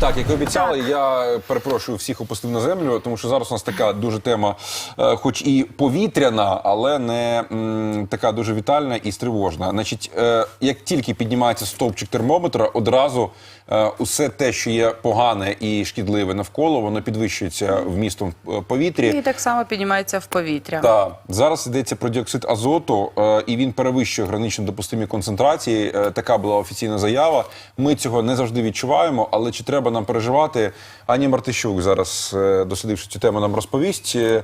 Так, як і обіцяли, я перепрошую всіх опустив на землю, тому що зараз у нас така дуже тема, е, хоч і повітряна, але не м, така дуже вітальна і стривожна. Значить, е, як тільки піднімається стовпчик термометра, одразу е, усе те, що є погане і шкідливе навколо, воно підвищується вмістом в повітрі. І так само піднімається в повітря. Так, зараз йдеться про діоксид азоту, е, і він перевищує гранично допустимі концентрації. Е, така була офіційна заява. Ми цього не завжди відчуваємо, але чи треба нам переживати? Ані Мартищук зараз, е, дослідивши цю тему, нам розповість. Е,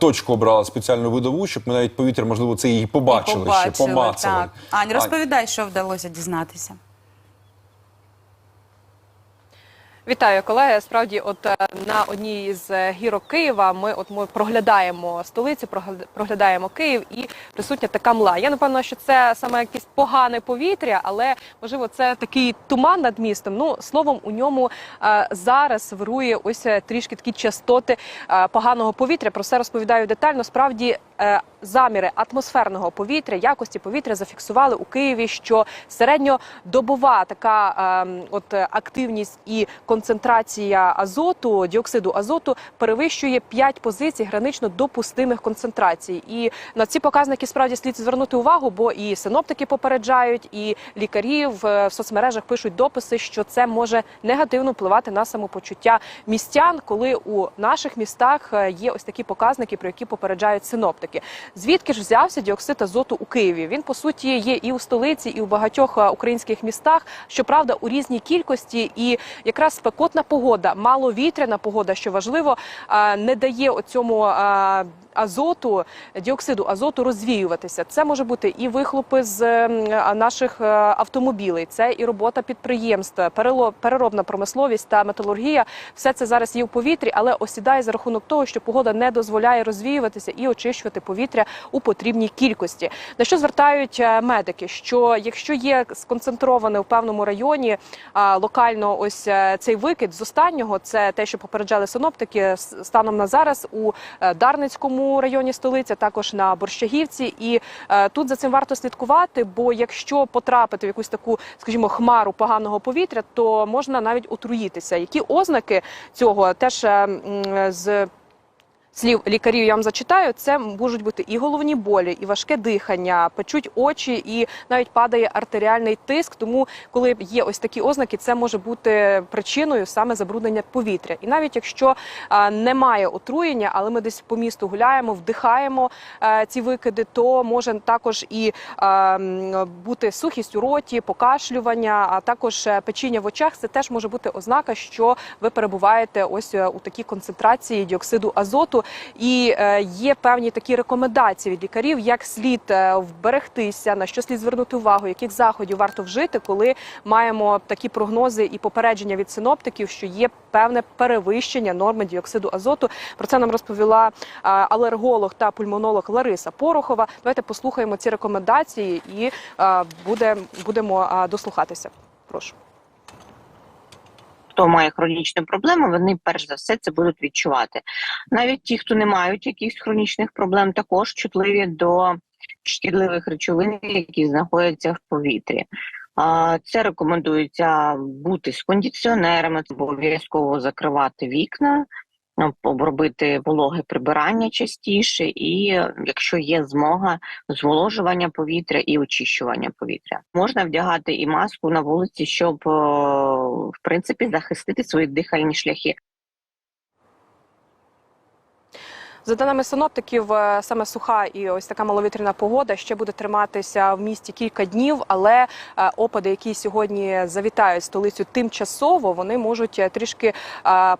точку обрала спеціальну видову, щоб ми навіть повітря, можливо, це її побачили, ще помацали. так. Ань, розповідай, що вдалося дізнатися. Вітаю, колеги. Справді, от е, на одній з е, гірок Києва ми от ми проглядаємо столицю, прогля- проглядаємо Київ і присутня така мла. Я напевно, що це саме якесь погане повітря, але можливо це такий туман над містом. Ну словом, у ньому е, зараз вирує ось трішки такі частоти е, поганого повітря. Про це розповідаю детально. Справді. Е, Заміри атмосферного повітря, якості повітря зафіксували у Києві, що середньодобова така ем, от активність і концентрація азоту, діоксиду азоту перевищує 5 позицій гранично допустимих концентрацій. І на ці показники справді слід звернути увагу, бо і синоптики попереджають, і лікарі в, е, соцмережах пишуть дописи, що це може негативно впливати на самопочуття містян, коли у наших містах е, є ось такі показники, про які попереджають синоптики. Звідки ж взявся діоксид азоту у Києві? Він по суті є і у столиці, і у багатьох українських містах. Щоправда, у різній кількості, і якраз спекотна погода, маловітряна погода, що важливо, не дає оцьому. е, Азоту, діоксиду азоту розвіюватися. Це може бути і вихлопи з наших автомобілей, це і робота підприємств, переробна промисловість та металургія. Все це зараз є в повітрі, але осідає за рахунок того, що погода не дозволяє розвіюватися і очищувати повітря у потрібній кількості. На що звертають е, медики? Що якщо є сконцентроване в певному районі локально ось е, цей викид з останнього, це те, що попереджали синоптики станом на зараз у е, Дарницькому районі столиці, також на Борщагівці. І е, тут за цим варто слідкувати. Бо якщо потрапити в якусь таку, скажімо, хмару поганого повітря, то можна навіть отруїтися. Які ознаки цього теж е, з слів лікарів я вам зачитаю, це можуть бути і головні болі, і важке дихання, печуть очі, і навіть падає артеріальний тиск. Тому, коли є ось такі ознаки, це може бути причиною саме забруднення повітря. І навіть якщо а, немає отруєння, але ми десь по місту гуляємо, вдихаємо е, ці викиди, то може також і е, бути сухість у роті, покашлювання, а також е, печіння в очах. Це теж може бути ознака, що ви перебуваєте ось е, у такій концентрації діоксиду азоту. І е, є певні такі рекомендації від лікарів, як слід е, вберегтися, на що слід звернути увагу, яких заходів варто вжити, коли маємо такі прогнози і попередження від синоптиків, що є певне перевищення норми діоксиду азоту. Про це нам розповіла е, алерголог та пульмонолог Лариса Порохова. Давайте послухаємо ці рекомендації і буде, будемо дослухатися. Прошу. Хто має хронічні проблеми, вони перш за все це будуть відчувати. Навіть ті, хто не мають якихось хронічних проблем, також чутливі до шкідливих речовин, які знаходяться в повітрі. Це рекомендується бути з кондиціонерами, обов'язково закривати вікна, обробити вологе прибирання частіше, і якщо є змога, зволожування повітря і очищування повітря. Можна вдягати і маску на вулиці, щоб е, в принципі захистити свої дихальні шляхи. За даними синоптиків, е, саме суха і ось така маловітряна погода ще буде триматися в місті кілька днів, але е, опади, які сьогодні завітають столицю тимчасово, вони можуть е, трішки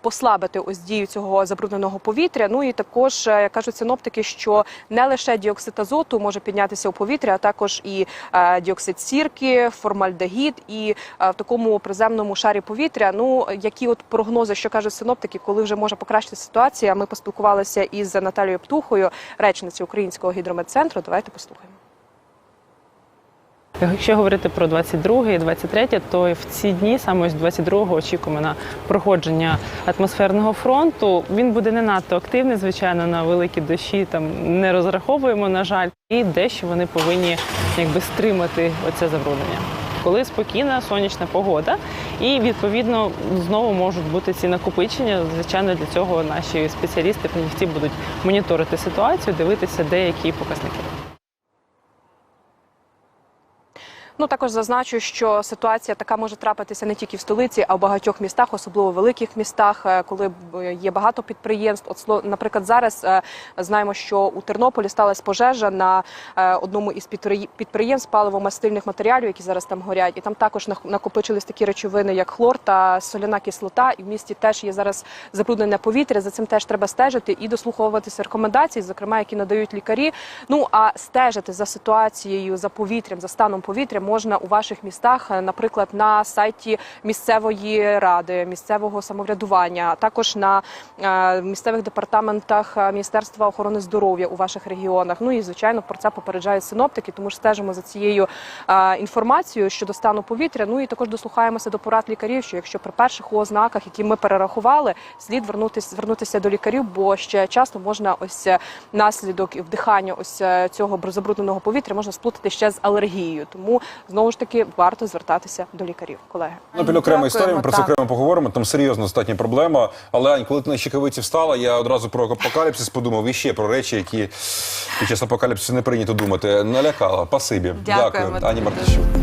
послабити ось дію цього забрудненого повітря. Ну і також кажуть синоптики, що не лише діоксид азоту може піднятися у повітря, а також і діоксид сірки, формальдегід, і в такому приземному шарі повітря. Ну які от прогнози, що кажуть синоптики, коли вже може покращити ситуація. Ми поспілкувалися із Наталією Птухою, речницею Українського гідрометцентру. Давайте послухаємо. Якщо говорити про 22 і 23, то в ці дні, саме ось 22-го, очікуємо на проходження атмосферного фронту. Він буде не надто активний, звичайно, на великі дощі там не розраховуємо, на жаль, і дещо вони повинні якби стримати оце забруднення. Коли спокійна сонячна погода, і відповідно знову можуть бути ці накопичення. Звичайно, для цього наші спеціалісти фахівці будуть моніторити ситуацію, дивитися деякі показники. Ну також зазначу, що ситуація така може трапитися не тільки в столиці, а в багатьох містах, особливо в великих містах, е, коли є багато підприємств. От наприклад, зараз е, знаємо, що у Тернополі сталася пожежа на е, одному із підприємств паливо-мастильних матеріалів, які зараз там горять, і там також накопичились такі речовини, як хлор та соляна кислота. І в місті теж є зараз забруднене повітря. За цим теж треба стежити і дослуховуватися рекомендацій, зокрема, які надають лікарі. Ну а стежити за ситуацією, за повітрям, за станом повітря можна у ваших містах, е, наприклад, на сайті місцевої ради, місцевого самоврядування, а також на е, місцевих департаментах е, Міністерства охорони здоров'я у ваших регіонах. Ну і звичайно про це попереджають синоптики, тому ж стежимо за цією інформацією щодо стану повітря. Ну і також дослухаємося до порад лікарів, що якщо при перших ознаках, які ми перерахували, слід вернутися звернутися до лікарів, бо ще часто можна ось наслідок вдихання ось цього бр- забрудненого повітря можна сплутати ще з алергією. Тому знову ж таки варто звертатися до лікарів, колеги. Ну, під окремою історію, про це окремо поговоримо. Там серйозно достатня проблема. Але Ань, коли ти на щекавиці встала, я одразу про апокаліпсис подумав і ще про речі, які під час апокаліпсису не прийнято думати. Налякала. Пасибі. Дякую, Дякую. Ані. Мартищук.